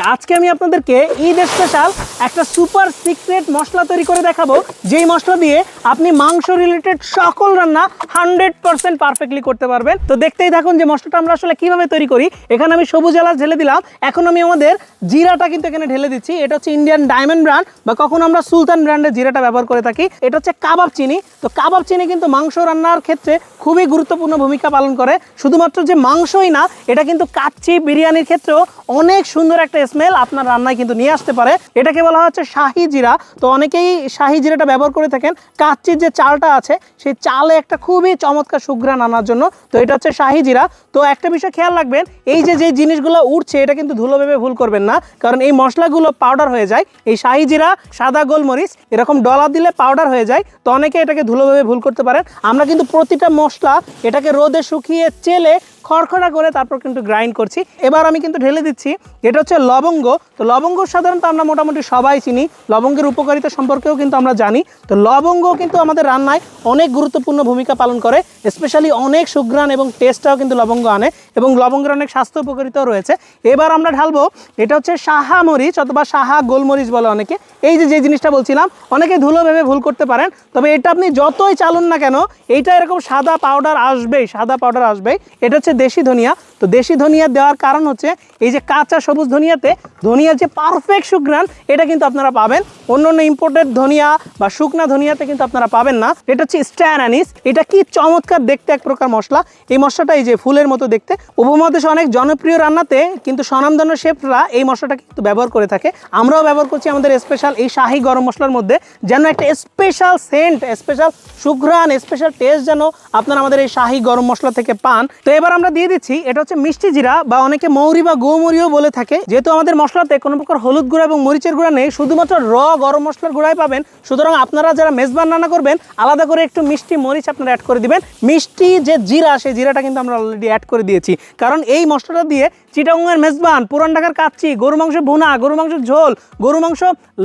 আজকে আমি আপনাদেরকে ঈদ স্পেশাল একটা সুপার সিক্রেট মশলা তৈরি করে দেখাবো। যেই মশলা দিয়ে আপনি মাংস রিলেটেড সকল রান্না হান্ড্রেড পার্সেন্ট পারফেক্টলি করতে পারবেন। তো দেখতেই থাকুন যে মশলাটা আমরা আসলে কীভাবে তৈরি করি। এখানে আমি সবুজ এলাচ ঢেলে দিলাম। এখন আমি আমাদের জিরাটা কিন্তু এখানে ঢেলে দিচ্ছি। এটা হচ্ছে ইন্ডিয়ান ডায়মন্ড ব্র্যান্ড বা কখনো আমরা সুলতান ব্র্যান্ডের জিরাটা ব্যবহার করে থাকি। এটা হচ্ছে কাবাব চিনি। তো কাবাব চিনি কিন্তু মাংস রান্নার ক্ষেত্রে খুবই গুরুত্বপূর্ণ ভূমিকা পালন করে। শুধুমাত্র যে মাংসই না, এটা কিন্তু কাচ্চি বিরিয়ানির ক্ষেত্রেও অনেক সুন্দর একটা স্মেল আপনার রান্নায় কিন্তু নিয়ে আসতে পারে। এটাকে বলা হচ্ছে শাহি জিরা। তো অনেকেই শাহি জিরাটা ব্যবহার করে থাকেন। কাচ্চির যে চালটা আছে, সেই চালে একটা খুবই চমৎকার সুঘ্রাণ আনার জন্য। তো এটা হচ্ছে শাহি জিরা। তো একটা বিষয় খেয়াল রাখবেন, এই যে যে জিনিসগুলো উঠছে, এটা কিন্তু ধুলো ভেবে ভুল করবেন না। কারণ এই মশলাগুলো পাউডার হয়ে যায়। এই শাহি জিরা, সাদা গোলমরিচ, এরকম ডলা দিলে পাউডার হয়ে যায়। তো অনেকে এটাকে ধুলো ভেবে ভুল করতে পারেন। আমরা কিন্তু প্রতিটা মশলা এটাকে রোদে শুকিয়ে চেলে খড়খড়া করে তারপর কিন্তু গ্রাইন্ড করছি। এবার আমি কিন্তু ঢেলে দিচ্ছি এটা হচ্ছে লবঙ্গ। তো লবঙ্গ সাধারণত আমরা মোটামুটি সবাই চিনি। লবঙ্গের উপকারিতা সম্পর্কেও কিন্তু আমরা জানি। তো লবঙ্গ কিন্তু আমাদের রান্নায় অনেক গুরুত্বপূর্ণ ভূমিকা পালন করে স্পেশালি অনেক সুঘ্রাণ এবং টেস্টটাও কিন্তু লবঙ্গ আনে এবং লবঙ্গের অনেক স্বাস্থ্য উপকারিতাও রয়েছে। এবার আমরা ঢালবো, এটা হচ্ছে সাহা মরিচ অথবা সাহা গোলমরিচ বলে অনেকে। এই যে যে জিনিসটা বলছিলাম, অনেকে ধুলো ভেবে ভুল করতে পারেন, তবে এটা আপনি যতই চালুন না কেন, এইটা এরকম সাদা পাউডার আসবেই, সাদা পাউডার আসবেই। এটা হচ্ছে দেশি ধনিয়া। তো দেশি ধনিয়া দেওয়ার কারণ হচ্ছে এই যে কাঁচা সবুজ ধনিয়াতে ধনিয়ার যে পারফেক্ট সুঘ্রাণ, এটা কিন্তু আপনারা পাবেন। অন্য অন্য ইম্পোর্টেড ধনিয়া বা শুকনা ধনিয়াতে কিন্তু আপনারা পাবেন না। এটা হচ্ছে স্ট্যান অ্যানিস এটা কি চমৎকার দেখতে এক প্রকার মশলা। এই মশলাটা এই যে ফুলের মতো দেখতে। উপমহাদেশে অনেক জনপ্রিয় রান্নাতে কিন্তু স্বনামধন্য শেফরা এই মশলাটা কিন্তু ব্যবহার করে থাকে। আমরাও ব্যবহার করছি আমাদের স্পেশাল এই শাহি গরম মশলার মধ্যে। যেন একটা স্পেশাল সেন্ট স্পেশাল সুঘ্রাণ স্পেশাল টেস্ট যেন আপনারা আমাদের এই শাহি গরম মশলা থেকে পান। তো এবার আমরা দিয়ে দিচ্ছি, এটা হচ্ছে মিষ্টি জিরা বা অনেকে মৌরি বা গৌমরিও বলে থাকে। যেহেতু আমাদের মশলাতে কোনো প্রকার হলুদ গুঁড়া এবং মরিচের গুঁড়া নেই, শুধুমাত্র র গরম মশলার গুঁড়াই পাবেন। সুতরাং আপনারা যারা মেজবান রান্না করবেন, আলাদা করে একটু মিষ্টি মরিচ আপনারা অ্যাড করে দিবেন। মিষ্টি যে জিরা, সেই জিরাটা কিন্তু আমরা অলরেডি অ্যাড করে দিয়েছি। কারণ এই মশলাটা দিয়ে চিটাঙ্গের মেজবান, পুরান ঢাকার কাচ্চি গরু মাংস ভুনা গরু মাংস ঝোল গরু মাংস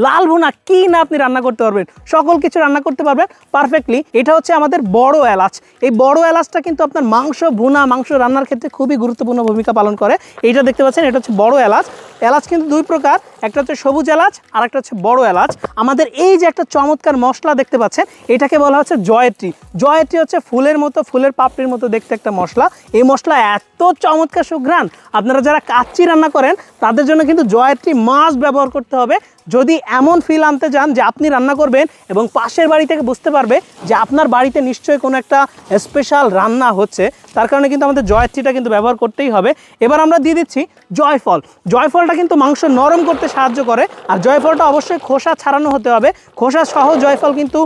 লাল ভুনা, কি না আপনি রান্না করতে পারবেন? সকল কিছু রান্না করতে পারবেন পারফেক্টলি এটা হচ্ছে আমাদের বড় এলাচ। এই বড় এলাচটা কিন্তু আপনার মাংস ভুনা, মাংস রান্নার ক্ষেত্রে খুবই গুরুত্বপূর্ণ ভূমিকা পালন করে। এইটা দেখতে পাচ্ছেন, এটা হচ্ছে বড় এলাচ। এলাচ কিন্তু দুই প্রকার, একটা হচ্ছে সবুজ এলাচ আর একটা হচ্ছে বড় এলাচ। আমাদের এই যে একটা চমৎকার মশলা দেখতে পাচ্ছেন, এটাকে বলা হচ্ছে জয়ত্রী। জয়ত্রী হচ্ছে ফুলের মতো, ফুলের পাপড়ির মতো দেখতে একটা মশলা। এই মশলা এত চমৎকার সুঘ্রাণ, আপনারা যারা কাচ্চি রান্না করেন তাদের জন্য কিন্তু জয়ত্রী মাছ ব্যবহার করতে হবে। যদি এমন ফিল আনতে চান যে আপনি রান্না করবেন এবং পাশের বাড়ি থেকে বুঝতে পারবে যে আপনার বাড়িতে নিশ্চয়ই কোনো একটা স্পেশাল রান্না হচ্ছে, তার কারণে কিন্তু আমাদের জয়ত্রীটা কিন্তু ব্যবহার করতেই হবে। এবার আমরা দিয়ে দিচ্ছি জয়ফল। জয়ফলটা কিন্তু মাংস নরম করতে সাহায্য করে, আর জয়ফলটা অবশ্যই খোসা ছাড়ানো হতে হবে। খোসা সহ জয়ফল কিন্তু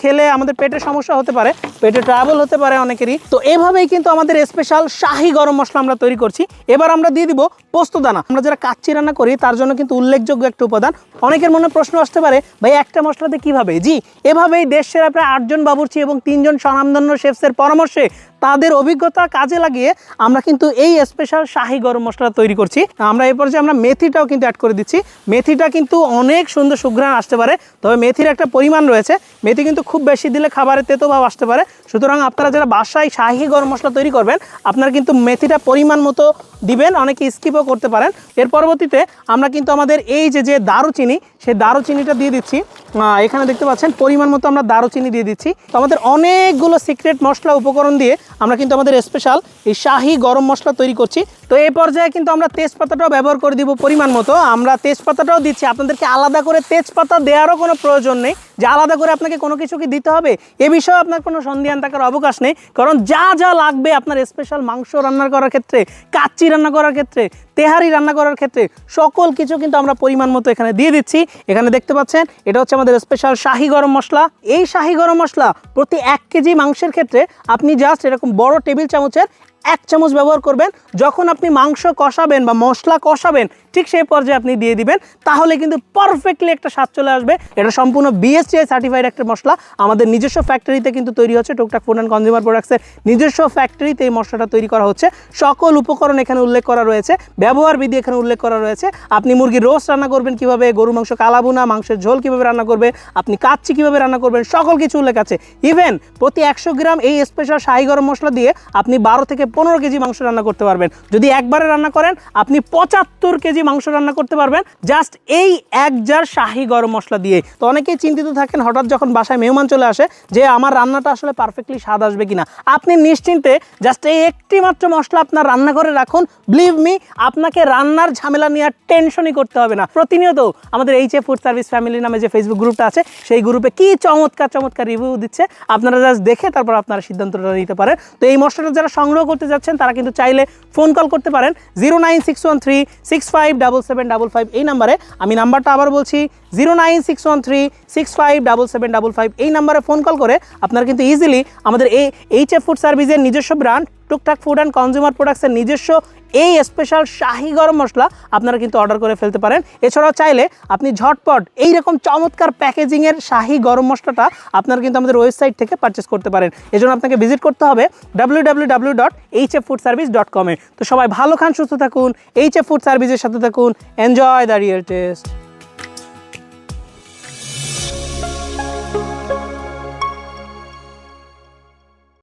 খেলে আমাদের পেটের সমস্যা হতে পারে, পেটে ট্রাভেল হতে পারে অনেকেরই। তো এভাবেই কিন্তু আমাদের স্পেশাল শাহি গরম মশলা আমরা তৈরি করছি। এবার আমরা দিয়ে দিব পোস্তদানা আমরা যারা কাচ্চি রান্না করি, তার জন্য কিন্তু উল্লেখযোগ্য একটা উপাদান। অনেকের মনে প্রশ্ন আসতে পারে, ভাই, একটা মশলাতে কীভাবে? জি, এভাবেই দেশ সেরা প্রায় আটজন বাবুর্চি এবং তিনজন স্বনামধন্য শেফসের পরামর্শে তাদের অভিজ্ঞতা কাজে লাগিয়ে আমরা কিন্তু এই স্পেশাল শাহি গরম মশলা তৈরি করছি। আমরা এই পর্যায়ে আমরা মেথিটাও কিন্তু অ্যাড করে দিচ্ছি। মেথিটা কিন্তু অনেক সুন্দর সুঘ্রাণ আসতে পারে, তবে মেথির একটা পরিমাণ রয়েছে। মেথি কিন্তু খুব বেশি দিলে খাবারে তেতো ভাব আসতে পারে। সুতরাং আপনারা যারা বাসায় শাহি গরম মশলা তৈরি করবেন, আপনারা কিন্তু মেথিটা পরিমাণ মতো দিবেন, অনেকে স্কিপও করতে পারেন। এর পরবর্তীতে আমরা কিন্তু আমাদের এই যে যে দারুচিনি, সেই দারুচিনিটা দিয়ে দিচ্ছি। এখানে দেখতে পাচ্ছেন, পরিমাণ মতো আমরা দারুচিনি দিয়ে দিচ্ছি। তো আমাদের অনেকগুলো সিক্রেট মশলা উপকরণ দিয়ে আমরা কিন্তু আমাদের স্পেশাল এই শাহি গরম মশলা তৈরি করছি। তো এই পর্যায়ে কিন্তু আমরা তেজপাতাটাও ব্যবহার করে দিব পরিমাণ মতো। আমরা তেজপাতাটাও দিচ্ছি। আপনাদেরকে আলাদা করে তেজপাতা দেওয়ারও কোনো প্রয়োজন নেই। যে আলাদা করে আপনাকে কোনো কিছু কি দিতে হবে, এ বিষয়ে আপনার কোনো সন্ধিয়ান থাকার অবকাশ নেই। কারণ যা যা লাগবে আপনার স্পেশাল মাংস রান্না করার ক্ষেত্রে, কাচ্চি রান্না করার ক্ষেত্রে, তেহারি রান্না করার ক্ষেত্রে, সকল কিছু কিন্তু আমরা পরিমাণ মতো এখানে দিয়ে দিচ্ছি। এখানে দেখতে পাচ্ছেন, এটা হচ্ছে আমাদের স্পেশাল শাহি গরম মশলা। এই শাহি গরম মশলা প্রতি এক কেজি মাংসের ক্ষেত্রে আপনি জাস্ট এরকম বড় টেবিল চামচের এক চামচ ব্যবহার করবেন। যখন আপনি মাংস কষাবেন বা মশলা কষাবেন ঠিক সেই পর্যায়ে আপনি দিয়ে দিবেন। তাহলে কিন্তু পারফেক্টলি একটা স্বাদ চলে আসবে। এটা সম্পূর্ণ বিএসটিআই সার্টিফাইড একটা মশলা। আমাদের নিজস্ব ফ্যাক্টরিতে কিন্তু তৈরি হচ্ছে টুকটাক ফুড অ্যান্ড কনজিউমার প্রোডাক্টসের নিজস্ব ফ্যাক্টরিতে এই মশলাটা তৈরি করা হচ্ছে। সকল উপকরণ এখানে উল্লেখ করা রয়েছে। ব্যবহার বিধি এখানে উল্লেখ করা রয়েছে। আপনি মুরগির রোস্ট রান্না করবেন কীভাবে গরু মাংস কালাবুনা মাংসের ঝোল কীভাবে রান্না করবেন আপনি কাচ্চি কীভাবে রান্না করবেন, সকল কিছু উল্লেখ আছে। ইভেন প্রতি একশো গ্রাম এই স্পেশাল শাহি গরম মশলা দিয়ে আপনি বারো থেকে পনেরো কেজি মাংস রান্না করতে পারবেন। যদি একবারে রান্না করেন, আপনি পঁচাত্তর কেজি মাংস রান্না করতে পারবেন। জাস্ট এই এক জার শাহি গরম মশলা দিয়ে তো অনেকেই চিন্তিত থাকেন, হঠাৎ যখন বাসায় মেহমান চলে আসে যে আমার রান্নাটা আসলে পারফেক্টলি স্বাদ আসবে কিনা। আপনি নিশ্চিন্তে জাস্ট এই একটি মাত্র মশলা আপনার রান্না করে রাখুন। বিলিভ মি আপনাকে রান্নার ঝামেলা নিয়ে আর টেনশনই করতে হবে না। প্রতিনিয়ত আমাদের H A food service family নামে যে ফেসবুক গ্রুপটা আছে, সেই গ্রুপে কি চমৎকার চমৎকার রিভিউ দিচ্ছে, আপনারা জাস্ট দেখে তারপর আপনারা সিদ্ধান্তটা নিতে পারেন। তো এই মশলাটা যারা সংগ্রহ করতে যাচ্ছেন, তারা কিন্তু চাইলে ফোন কল করতে পারেন। Zero nine six one three six five double seven double five এই নাম্বারে। আমি নাম্বারটা আবার বলছি, zero nine six one three, six five double seven double five. এই নাম্বারে ফোন কল করে আপনারা কিন্তু ইজিলি আমাদের এই এইচ এফ ফুড সার্ভিসের নিজস্ব ব্র্যান্ড টুকটাক ফুড অ্যান্ড কনজিউমার প্রোডাক্টসের নিজস্ব এই স্পেশাল শাহি গরম মশলা আপনারা কিন্তু অর্ডার করে ফেলতে পারেন। এছাড়াও চাইলে আপনি ঝটপট এই রকম চমৎকার প্যাকেজিংয়ের শাহি গরম মশলাটা আপনারা কিন্তু আমাদের ওয়েবসাইট থেকে পারচেস করতে পারেন। এজন্য আপনাকে ভিজিট করতে হবে W W W dot H F food service dot কমে তো সবাই ভালো খান, সুস্থ থাকুন এইচ এফ ফুড সার্ভিসের সাথে থাকুন। Enjoy the real test